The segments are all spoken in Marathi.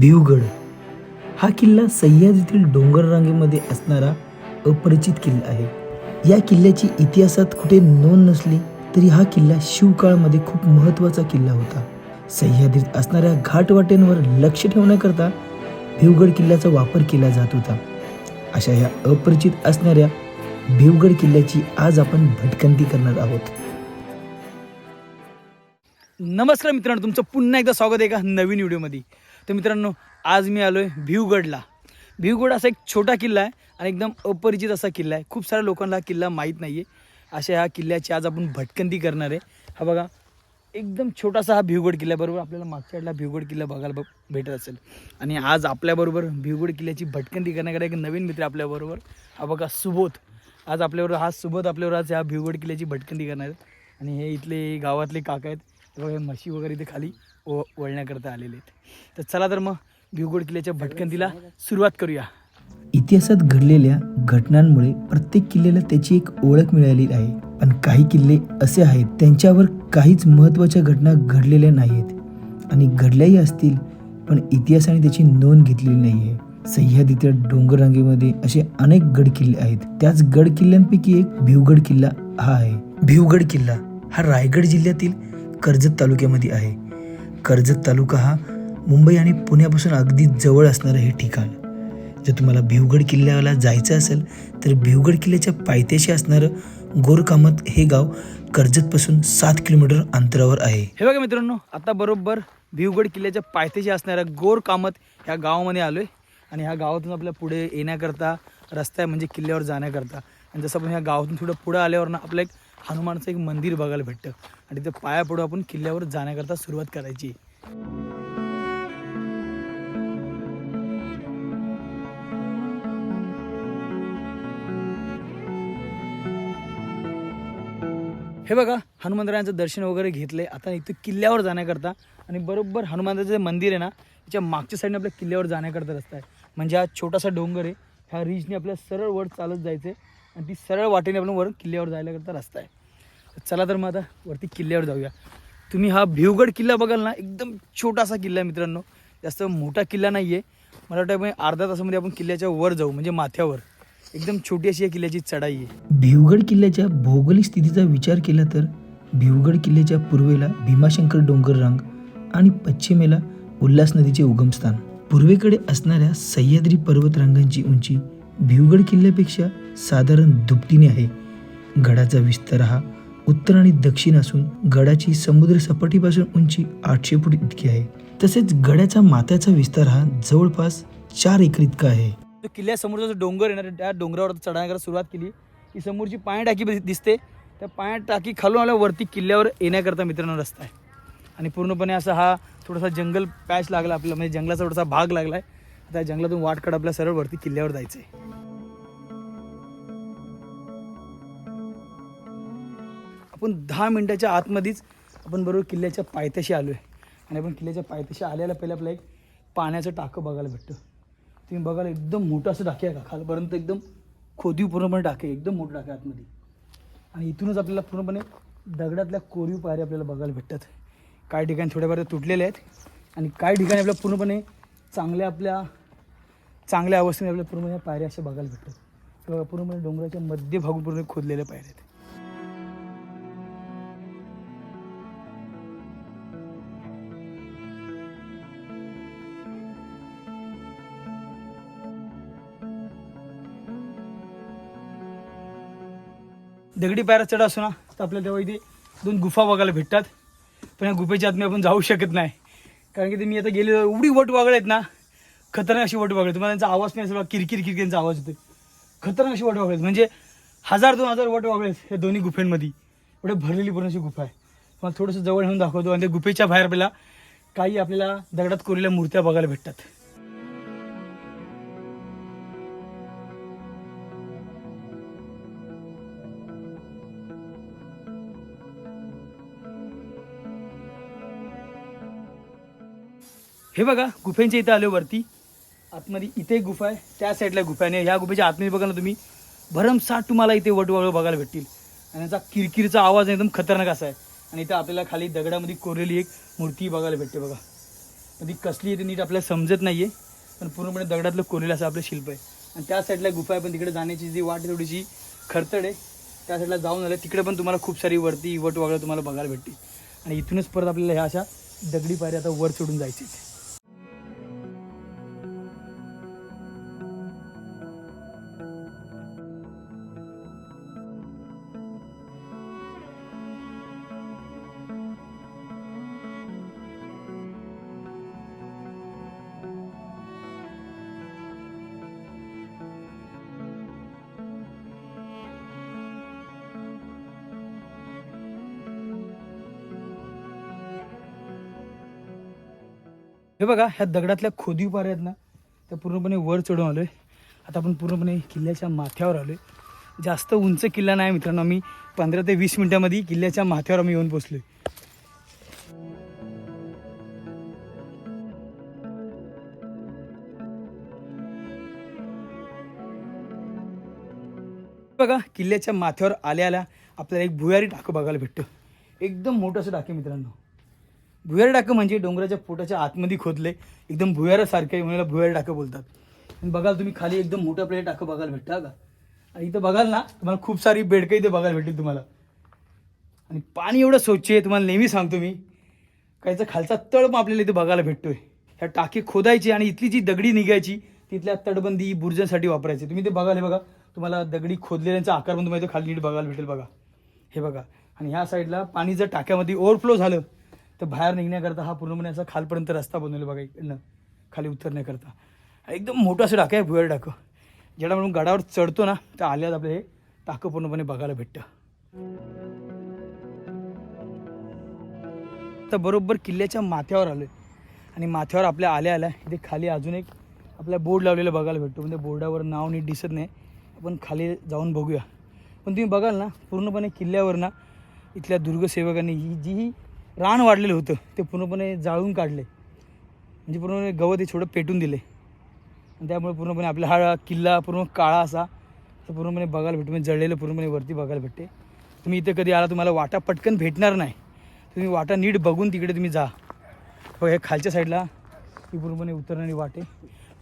भिवगड. हा किल्ला सह्याद्रीतील डोंगर रांगेमध्ये असणारा अपरिचित किल्ला आहे. या किल्ल्याची इतिहासात कुठे नोंद नसली तरी हा किल्ला शिवकाळमध्ये खूप महत्त्वाचा किल्ला होता. सह्याद्रीत असणाऱ्या घाटवाटेंवर लक्ष ठेवण्याकरता भिवगड किल्ल्याचा वापर केला जात होता. अशा ह्या अपरिचित असणाऱ्या भिवगड किल्ल्याची आज आपण भटकंती करणार आहोत. नमस्कार मित्रांनो तुमचं पुन्हा एकदा स्वागत आहे का नवीन व्हिडिओमध्ये? तर मित्रांनो आज मी आलो आहे भिवगडला. भिवगड असा एक छोटा किल्ला आहे आणि एकदम अपरिचित असा किल्ला आहे. खूप साऱ्या लोकांना हा किल्ला माहीत नाही आहे अशा ह्या किल्ल्याची आज आपण भटकंती करणार आहे. हा बघा एकदम छोटासा हा भिवगड किल्ला बरोबर आपल्याला मागच्या वेळेला भिवगड किल्ला बघायला ब- भेटत असेल. आणि आज आपल्याबरोबर भिवगड किल्ल्याची भटकंती करण्याकडे एक नवीन मित्र आपल्याबरोबर. हा बघा सुबोध. आज आपल्याबरोबर हा सुबोध आपल्याबरोबर आज ह्या भिवगड किल्ल्याची भटकंती करणार आहेत आणि हे इथले गावातले काका आहेत. बघा हे म्हशी वगैरे इथे खाली ओ वळण्याकरता आलेले आहेत. तर चला तर मग भिवगड किल्ल्याच्या भटकंतीला सुरुवात करूया. इतिहासात घडलेल्या घटनांमुळे प्रत्येक किल्ल्याला त्याची एक ओळख मिळाली आहे. पण काही किल्ले असे आहेत त्यांच्यावर काहीच महत्त्वाच्या घटना घडलेल्या नाहीत आणि घडल्याही असतील पण इतिहासाने त्याची नोंद घेतलेली नाही आहे सह्याद्रीच्या डोंगररांगेमध्ये असे अनेक गड किल्ले आहेत. त्याच गड किल्ल्यांपैकी एक भिवगड किल्ला हा आहे. भिवगड किल्ला हा रायगड जिल्ह्यातील कर्जत तालुक्यामध्ये आहे. कर्जत तालुका हा मुंबई आणि पुण्यापासून अगदी जवळ असणारं हे ठिकाण. जर तुम्हाला भिवगड किल्ल्याला जायचं असेल तर भिवगड किल्ल्याच्या पायथ्याशी असणारं गोरकामत हे गाव कर्जतपासून सात किलोमीटर अंतरावर आहे. हे बघा मित्रांनो आता बरोबर भिवगड किल्ल्याच्या पायथ्याशी असणाऱ्या गोरकामत ह्या गावामध्ये आलो आहे आणि ह्या गावातून आपल्या पुढे येण्याकरता रस्ता आहे म्हणजे किल्ल्यावर जाण्याकरता. आणि जसं आपण ह्या गावातून थोडं पुढं आल्यावर ना आपलं एक हनुमानचं एक मंदिर बघायला भेटतं. आणि ते पाया पुढं आपण किल्ल्यावर जाण्याकरता सुरुवात करायची. हे बघा हनुमंतरायांचं दर्शन वगैरे घेतलंय. आता इथं किल्ल्यावर जाण्याकरता आणि बरोबर हनुमंताचं जे मंदिर आहे ना त्याच्या मागच्या साईडने आपल्या किल्ल्यावर जाण्याकरता रस्ता आहे. म्हणजे हा छोटासा डोंगर आहे. ह्या रिजने आपल्या सरळ वर चालत जायचं आहे आणि ती सरळ वाटेने आपण वर किल्ल्यावर जायला करता रस्ता आहे. चला तर मग आता वरती किल्ल्यावर जाऊया. तुम्ही हा भिवगड किल्ला बघाल ना एकदम छोटासा किल्ला आहे मित्रांनो. जास्त मोठा किल्ला नाही आहे मला वाटतं म्हणजे अर्धा तासामध्ये आपण किल्ल्याच्या वर जाऊ म्हणजे माथ्यावर. एकदम छोटी अशी या किल्ल्याची चढाई आहे. भिवगड किल्ल्याच्या भौगोलिक स्थितीचा विचार केला तर भिवगड किल्ल्याच्या पूर्वेला भीमाशंकर डोंगर रांग आणि पश्चिमेला उल्हास नदीचे उगमस्थान. पूर्वेकडे असणाऱ्या सह्याद्री पर्वतरांगांची उंची भिवगड किल्ल्यापेक्षा साधारण दुपटीने आहे. गडाचा विस्तार हा उत्तर आणि दक्षिण असून गडाची समुद्र सपाटीपासून उंची आठशे फूट इतकी आहे. तसेच गडाचा माथ्याचा विस्तार हा जवळपास चार एकर इतका आहे. जो किल्ल्यासमोरचा जो डोंगर आहे ना त्या डोंगरावर चढण्याकरता सुरुवात केली. की समोरची पाणी टाकी दिसते. त्या पाण्या टाकी खालून आल्या वरती किल्ल्यावर येण्याकरता मित्रांनो रस्ता आहे. आणि पूर्णपणे असा हा थोडासा जंगल पॅच लागला आपला म्हणजे जंगलाचा थोडासा भाग लागला आहे त्या जंगलातून वाट काढ आपल्या सरळ वरती किल्ल्यावर जायचं आहे आपण दहा मिनटाच्या आतमध्येच आपण बरोबर किल्ल्याच्या पायथ्याशी आलो आहे आणि आपण किल्ल्याच्या पायथ्याशी आल्याला पहिले आपलं एक पाण्याचं टाकं बघायला भेटतं. तुम्ही बघायला एकदम मोठं असं टाके आहे का? खालपर्यंत एकदम खोदीव पूर्णपणे टाके एकदम मोठं टाके आतमध्ये. आणि इथूनच आपल्याला पूर्णपणे दगडातल्या कोरीव पायऱ्या आपल्याला बघायला भेटतात. काही ठिकाणी थोड्याफार तुटलेल्या आहेत. आणि काही ठिकाणी आपल्या पूर्णपणे चांगल्या आपल्या चांगल्या अवस्थेने आपल्याला पूर्णपणे पायऱ्या अशा बघायला भेटतात. पूर्णपणे डोंगराच्या मध्यभागून पूर्ण खोदलेल्या पायऱ्या आहेत. दगडी पायऱ्या चढ असो ना तर आपल्याला तेव्हा इथे दोन गुफा बघायला भेटतात. पण या गुफेच्या आतमध्ये आपण जाऊ शकत नाही. कारण की ते मी आता गेले एवढी वट वागळ आहेत ना खतरनाक अशी वट वागळ तुम्हाला त्यांचा आवाज नाही असेल बघा, किरकिर किरकिरचा आवाज येतो खतरनाक अशी वट वागळ आहेत. म्हणजे हजार दोन हजार वट वागळ आहेत या दोन्ही गुफेंमध्ये. एवढे भरलेली पूर्ण अशी गुफा आहे. मला थोडंसं जवळ येऊन दाखवतो. आणि त्या गुफेच्या बाहेर आपल्याला काही आपल्याला दगडात कोरलेल्या मूर्त्या बघायला भेटतात. हे बघा गुफेंच्या इथं आल्यावरती वरती. आतमध्ये इथे गुफा आहे. त्या साईडला गुफा आहे. आणि ह्या गुफेच्या आतमध्ये बघा ना तुम्ही भरमसाठ तुम्हाला इथे वटवळ बघायला भेटतील. आणि त्याचा किरकिरचा आवाज एकदम खतरनाक असा आहे. आणि इथं आपल्याला खाली दगडामध्ये कोरलेली एक मूर्ती बघायला भेटते बघा. पण ती कसली आहे ती नीट आपल्याला समजत नाही आहे पण पूर्णपणे दगडातलं कोरलेलं असं आपलं शिल्प आहे. आणि त्या साईडला गुफा आहे पण तिकडे जाण्याची जी वाट थोडीशी खडतड आहे. त्या साईडला जाऊन आलं तिकडे पण तुम्हाला खूप सारी वरती वट वागळं तुम्हाला बघायला भेटतील. आणि इथूनच परत आपल्याला ह्या अशा दगडी पायऱ्या आता वर चढून जायचे हे बघा ह्या दगडातल्या खोदी पाऱ्या आहेत ना त्या पूर्णपणे वर चढून आलोय. आता आपण पूर्णपणे किल्ल्याच्या माथ्यावर आलोय. जास्त उंच किल्ला नाही मित्रांनो आम्ही पंधरा ते वीस मिनिटांमध्ये किल्ल्याच्या माथ्यावर आम्ही येऊन पोचलोय बघा किल्ल्याच्या माथ्यावर आल्या आल्या आपल्याला एक भुयारी टाकं बघायला भेटतं एकदम मोठं असं टाके मित्रांनो. भुयार टाकं म्हणजे डोंगराच्या पोटाच्या आतमध्ये खोदले. एकदम भुयारासारखे आहे म्हणून भुयार टाकं बोलतात. आणि बघाल तुम्ही खाली एकदम मोठं प्लेट टाकं बघायला भेटतं का? आणि इथं बघाल ना तुम्हाला खूप सारी बेडकं इथे बघायला भेटेल तुम्हाला. आणि पाणी एवढं स्वच्छ आहे तुम्हाला नेहमी सांगतो मी. काहीचा खालचा तळ पण आपल्याला इथे बघायला भेटतोय. ह्या टाकी खोदायची आणि इथली जी दगडी निघायची तिथल्या तटबंदी बुर्जांसाठी वापरायची. तुम्ही ते बघाल हे बघा तुम्हाला दगडी खोदलेल्यांचा आकार पण तुम्हाला इथे खाली नीट बघायला भेटेल बघा. हे बघा. आणि ह्या साईडला पाणी जर टाक्यामध्ये ओव्हरफ्लो झालं. तर बाहेर निघण्याकरता हा पूर्णपणे असा खालपर्यंत रस्ता बनवला बघा इकडनं. खाली उतरण्याकरता. एकदम मोठं असं डाकं आहे भुयार डाकं. ज्याला म्हणून गडावर चढतो ना तर आल्यात आपलं हे टाकं पूर्णपणे बघायला भेटतं. तर बरोबर किल्ल्याच्या माथ्यावर आलो आहे आणि माथ्यावर आपल्या आल्या आल्या इथे खाली अजून एक आपल्या बोर्ड लावलेला बघायला भेटतो. म्हणजे बोर्डावर नाव नीट दिसत नाही. आपण खाली जाऊन बघूया. पण तुम्ही बघाल ना पूर्णपणे किल्ल्यावर ना इथल्या दुर्गसेवकांनी ही जी ही रान वाढलेलं होतं. ते पूर्णपणे जाळून काढले. म्हणजे पूर्णपणे गवत हे छोडं पेटून दिले. आणि त्यामुळे पूर्णपणे आपला हा किल्ला पूर्ण काळा असा. तर पूर्णपणे बघायला भेटतो. म्हणजे जळलेलं पूर्णपणे वरती बघायला भेटते. तुम्ही इथे कधी आला तुम्हाला वाटा पटकन भेटणार नाही. तुम्ही वाटा नीट बघून तिकडे तुम्ही जा. हो हे खालच्या साईडला ही पूर्णपणे उतरणारी वाटे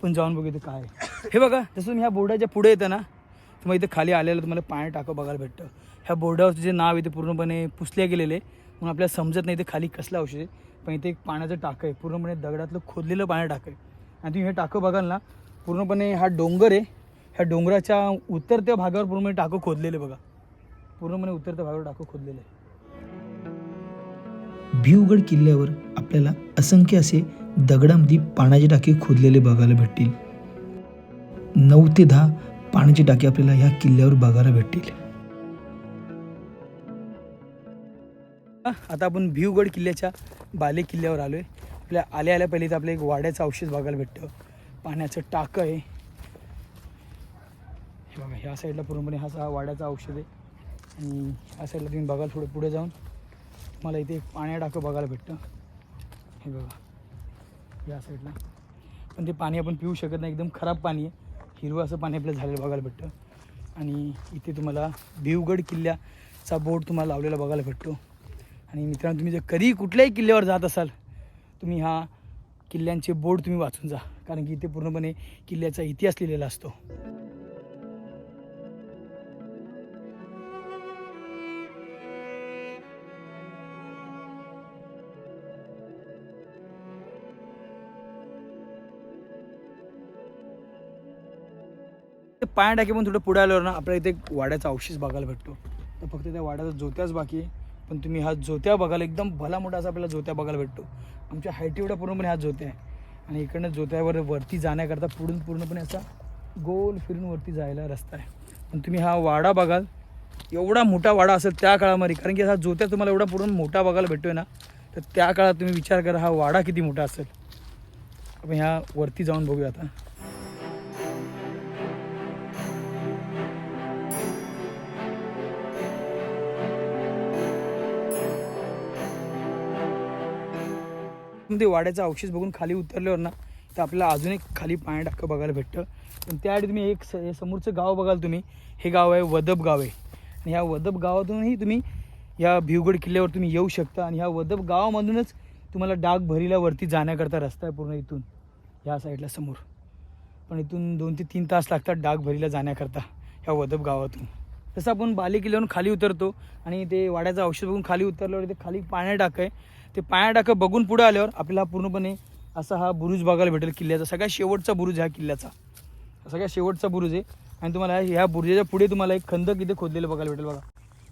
पण जाऊन बघू इथे काय आहे. हे बघा जसं तुम्ही ह्या बोर्डाच्या पुढे येतं ना तुम्हाला इथे खाली आलेलं तुम्हाला पाणी टाकं बघायला भेटतं. ह्या बोर्डावरचं जे नाव इथे पूर्णपणे पुसले गेलेले. म्हणून आपल्याला समजत नाही ते खाली कसलं औषध आहे. पण इथे एक पाण्याचं टाकं आहे. पूर्णपणे दगडातलं खोदलेलं पाणी टाकं आहे. आणि तुम्ही हे टाकं बघाल ना पूर्णपणे हा डोंगर आहे. ह्या डोंगराच्या उतरत्या भागावर पूर्णपणे टाकं खोदलेले बघा. पूर्णपणे उतरत्या भागावर टाकं खोदलेलं आहे. भिवगड किल्ल्यावर आपल्याला असंख्य असे दगडामध्ये पाण्याचे टाके खोदलेले बघायला भेटतील. नऊ ते दहा पाण्याचे टाके आपल्याला ह्या किल्ल्यावर बघायला भेटतील. आता आपण भिवगड किल्ल्याच्या बाले किल्ल्यावर आलो आहे आपल्या आल्या आल्या पहिले तर आपलं एक वाड्याचं औषध बघायला भेटतं. पाण्याचं टाकं आहे. हे बघा ह्या साईडला पूर्णपणे हा असा वाड्याचं औषध आहे. आणि ह्या साईडला तुम्ही बघाल थोडं पुढे जाऊन. मला इथे एक पाण्या टाकं बघायला भेटतं. हे बघा या साईडला. पण ते पाणी आपण पिऊ शकत नाही. एकदम खराब पाणी आहे. हिरवं असं पाणी आपल्याला झालेलं बघायला भेटतं. आणि इथे तुम्हाला भिवगड किल्ल्याचा बोर्ड तुम्हाला लावलेला बघायला भेटतो. आणि मित्रांनो तुम्ही जर कधी कुठल्याही किल्ल्यावर जात असाल तुम्ही हा किल्ल्यांचे बोर्ड तुम्ही वाचून जा. कारण की इथे पूर्णपणे किल्ल्याचा इतिहास लिहिलेला असतो. ते पाया टाके पण थोडं पुढे आल्यावर ना आपल्याला इथे वाड्याचा अवशेष बघायला भेटतो. तर फक्त त्या वाड्याचा जोत्याच बाकी आहे. पण तुम्ही हा जोत्या बघाल एकदम भला मोठा असा आपल्याला जोत्या बघायला भेटतो. आमच्या हाईट एवढ्या पूर्णपणे हा जोत्या आहे. आणि इकडनं जोत्यावर वरती जाण्याकरता पुढून पूर्णपणे असा गोल फिरून वरती जायला रस्ता आहे. पण तुम्ही हा वाडा बघाल. एवढा मोठा वाडा असेल त्या काळामध्ये कारण की हा जोत्या तुम्हाला एवढा पूर्ण मोठा बघायला भेटतोय ना तर त्या काळात तुम्ही विचार करा हा वाडा किती मोठा असेल. आपण ह्या वरती जाऊन बघूया आता ते वाड्याचं अवशेष बघून खाली उतरल्यावर ना तर आपल्याला अजून एक खाली पाणी टाकं बघायला भेटतं. पण त्याआधी तुम्ही एक स समोरचं गाव बघाल तुम्ही. हे गाव आहे वदब गाव आहे. आणि ह्या वदब गावातूनही तुम्ही या भिवगड किल्ल्यावर तुम्ही येऊ शकता. आणि ह्या वदब गावामधूनच तुम्हाला डाग भरीलावरती जाण्याकरता रस्ता आहे पूर्ण इथून ह्या साईडला समोर. पण इथून दोन ते तीन तास लागतात डाग भरीला जाण्याकरता ह्या वदब गावातून. तसं आपण बाले किल्ल्यावरून खाली उतरतो आणि ते वाड्याचं औषध बघून खाली उतरल्यावर ते खाली पाण्या टाक आहे. ते पाया टाकं बघून पुढे आल्यावर आपल्याला पूर्णपणे असा हा बुरुज बघायला भेटेल किल्ल्याचा. सगळ्यात शेवटचा बुरुज ह्या किल्ल्याचा. सगळ्यात शेवटचा बुरुज आहे. आणि तुम्हाला ह्या बुरुजाच्या पुढे तुम्हाला एक खंदक इथे खोदलेलं बघायला भेटेल बघा.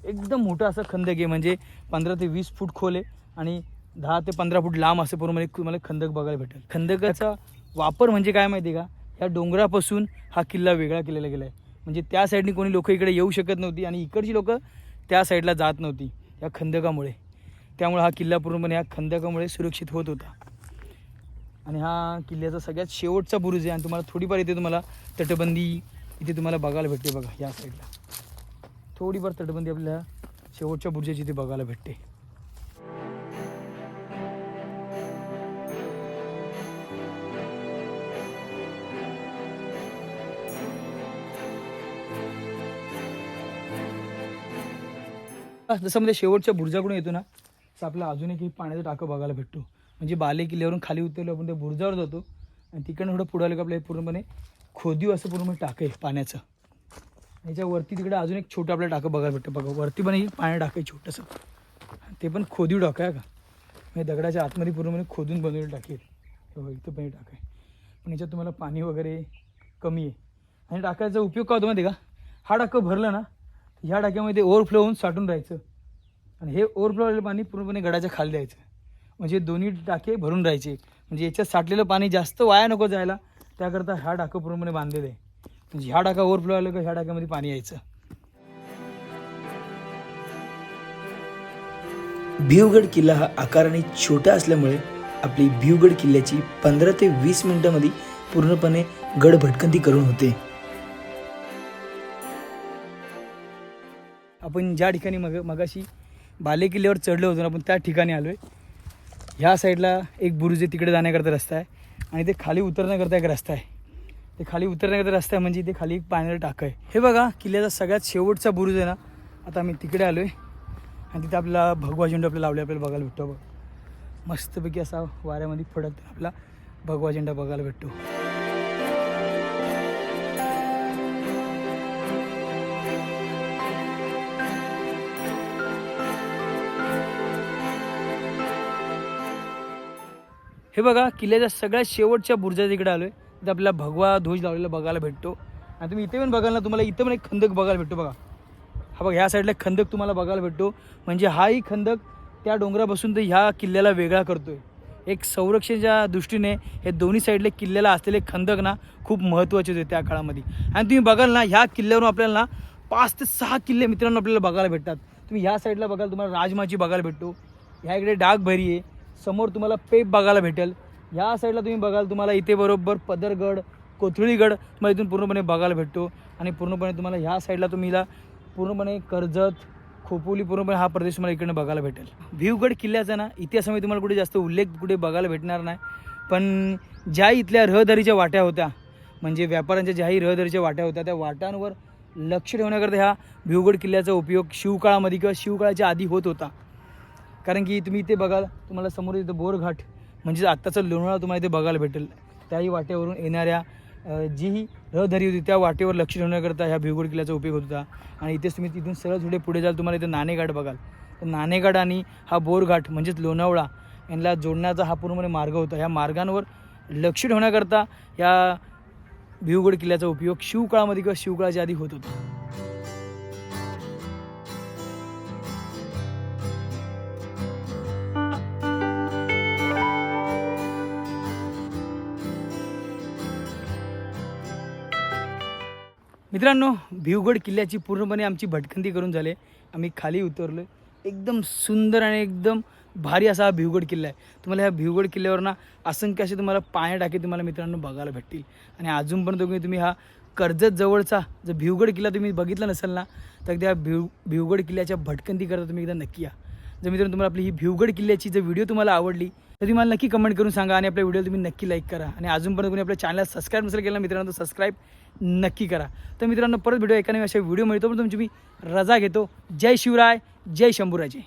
एकदम मोठं असं खंदक आहे म्हणजे पंधरा ते वीस फूट खोल आहे आणि दहा ते पंधरा फूट लांब असे पूर्णपणे तुम्हाला खंदक बघायला भेटेल. खंदकाचा वापर म्हणजे काय माहिती आहे का? ह्या डोंगरापासून हा किल्ला वेगळा केलेला गेला आहे म्हणजे त्या साईडनी कोणी लोक इकडे येऊ शकत नव्हती आणि इकडची लोक त्या साईडला जात नव्हती या खंदकामुळे. त्यामुळे हा किल्ला पूर्णपणे या खंदकामुळे सुरक्षित होत होता. आणि हा किल्ल्याचा सगळ्यात शेवटचा बुरुज आहे. आणि तुम्हाला थोडीफार इथे तुम्हाला तटबंदी इथे तुम्हाला बघायला भेटते बघा या साईडला थोडीफार तटबंदी आपल्याला शेवटच्या बुरुजाची इथे बघायला भेटते. जसं म्हणजे शेवटच्या बुर्जाकडून येतो ना तसं आपल्याला अजून एक पाण्याचं टाकं बघायला भेटतो. म्हणजे बाले किल्ल्यावरून खाली उतरलो आपण त्या बुरजावर जातो आणि तिकडनं थोडं पुढं आलं की आपल्या पूर्णपणे खोदीव असं पूर्णपणे टाकं आहे पाण्याचं. याच्यावरती तिकडे अजून एक छोटं आपल्याला टाकं बघायला भेटतं. बघा वरती पण एक पाणी टाकं आहे छोटंसं. ते पण खोदीव टाकं आहे का? म्हणजे दगडाच्या आतमध्ये पूर्णपणे खोदून बनवलेलं टाकेल बघा इथं पण टाकं आहे. पण याच्यात तुम्हाला पाणी वगैरे कमी आहे. आणि टाकायचा उपयोग का होतो माहिती आहे का? हा टाकं भरलं ना ह्या टाक्यामध्ये ओव्हरफ्लो होऊन साठून राहायचं. आणि हे ओव्हरफ्लो आलेलं पाणी पूर्णपणे गडाच्या खाली द्यायचं. म्हणजे दोन्ही टाके भरून राहायचे. म्हणजे याच्यात साठलेलं पाणी जास्त वाया नको जायला. त्याकरता ह्या टाकं पूर्णपणे बांधलेलं आहे म्हणजे ह्या टाका ओव्हरफ्लो आलं का ह्या टाक्यामध्ये पाणी यायचं. भिवगड किल्ला हा आकाराने छोटा असल्यामुळे आपली भिवगड किल्ल्याची पंधरा ते वीस मिनिटांमध्ये पूर्णपणे गड भटकंती करून होते. आपण ज्या ठिकाणी मग मगाशी बाले किल्ल्यावर चढलो होतो ना आपण त्या ठिकाणी आलो आहे ह्या साईडला एक बुरुज आहे तिकडे जाण्याकरता रस्ता आहे आणि ते खाली उतरण्याकरता एक रस्ता आहे. ते खाली उतरण्याकरता रस्ता आहे म्हणजे इथे खाली एक पाण्याचं टाकं आहे. हे बघा किल्ल्याचा सगळ्यात शेवटचा बुरुज आहे ना आता आम्ही तिकडे आलो आहे आणि तिथे आपला भगवा झेंडू आपल्याला लावले आपल्याला बघायला भेटतो बघ. मस्तपैकी असा वाऱ्यामध्ये फडक आपला भगवा झेंडा बघायला भेटतो. हे बघा किल्ल्याच्या सगळ्यात शेवटच्या बुर्जाच्या आलो आलोय. तिथे आपल्याला भगवा ध्वज लावलेला बघायला भेटतो. आणि तुम्ही इथे पण बघाल ना तुम्हाला इथे पण एक खंदक बघायला भेटतो बघा. हा बघा ह्या साईडला खंदक तुम्हाला बघायला भेटतो. म्हणजे हाही खंदक त्या डोंगरापासून तर ह्या किल्ल्याला वेगळा करतोय. एक संरक्षणाच्या दृष्टीने हे दोन्ही साईडले किल्ल्याला असलेले खंदक ना खूप महत्त्वाचे होते त्या काळामध्ये. आणि तुम्ही बघाल ना ह्या किल्ल्यावरून आपल्याला ना पाच ते सहा किल्ले मित्रांनो आपल्याला बघायला भेटतात. तुम्ही ह्या साईडला बघाल तुम्हाला राजमाची बघायला भेटतो. ह्या इकडे डागभरी आहे. समोर तुम्हाला पेप बघायला भेटेल. ह्या साईडला तुम्ही बघाल तुम्हाला इथे बरोबर पदरगड कोथळीगड मग इथून पूर्णपणे बघायला भेटतो. आणि पूर्णपणे तुम्हाला ह्या साईडला तुम्हीला पूर्णपणे कर्जत खोपोली पूर्णपणे हा प्रदेश तुम्हाला इकडनं बघायला भेटेल. भिवगड किल्ल्याचा ना इतिहासामध्ये तुम्हाला कुठे जास्त उल्लेख कुठे बघायला भेटणार नाही. पण ज्या इथल्या रहदारीच्या वाट्या होत्या म्हणजे व्यापाऱ्यांच्या ज्याही रहदारीच्या वाट्या होत्या त्या वाट्यांवर लक्ष ठेवण्याकरता ह्या भिवगड किल्ल्याचा उपयोग शिवकाळामध्ये किंवा शिवकाळाच्या आधी होत होता. कारण की तुम्ही इथे बघाल तुम्हाला समोर इथं बोरघाट म्हणजेच आत्ताचं लोणावळा तुम्हाला इथे बघायला भेटेल. त्याही वाट्यावरून येणाऱ्या जीही रहदारी होती त्या वाटेवर लक्ष ठेवण्याकरता ह्या भिवगड किल्ल्याचा उपयोग होत होता. आणि इथेच तुम्ही तिथून सरळ थोडे पुढे जाल तुम्हाला इथं नाणेघाट बघाल. तर नाणेघाट आणि हा बोरघाट म्हणजेच लोणावळा यांना जोडण्याचा हा पूर्णपणे मार्ग होता. ह्या मार्गांवर लक्ष ठेवण्याकरता या भिवगड किल्ल्याचा उपयोग शिवकाळामध्ये किंवा शिवकाळाच्या आधी होत होता. मित्रांनो भिवगड किल्ल्याची पूर्णपणे आमची भटकंती करून झाली. आम्ही खाली उतरलो एकदम सुंदर आणि एकदम भारी असा हा भिवगड किल्ला आहे. तुम्हाला ह्या भिवगड किल्ल्यावर ना असंख्य असे तुम्हाला पाण्या टाके तुम्हाला मित्रांनो बघायला भेटतील. आणि अजूनपर्यंत तुम्ही तुम्ही हा कर्जत जवळचा जर भिवगड किल्ला तुम्ही बघितला नसेल ना तर त्या भिव भिवगड किल्ल्याच्या भटकंती करता तुम्ही एकदा नक्की या. जर मित्रांनो तुम्हाला आपली ही भिवगड किल्ल्याची जर व्हिडिओ तुम्हाला आवडली तर तुम्ही मला नक्की कमेंट करून सांगा आणि आपल्या व्हिडिओ तुम्ही नक्की लाईक करा. आणि अजूनपर्यंत तुम्ही आपल्या चॅनलला सबस्क्राईब नसेल केलं मित्रांनो तर सबस्क्राईब नक्की करा. तर मित्रांनो परत व्हिडिओ एका नवीन अशा व्हिडिओ मिळतो पण तुमची मी रजा घेतो. जय शिवराय जय शंभूराजे.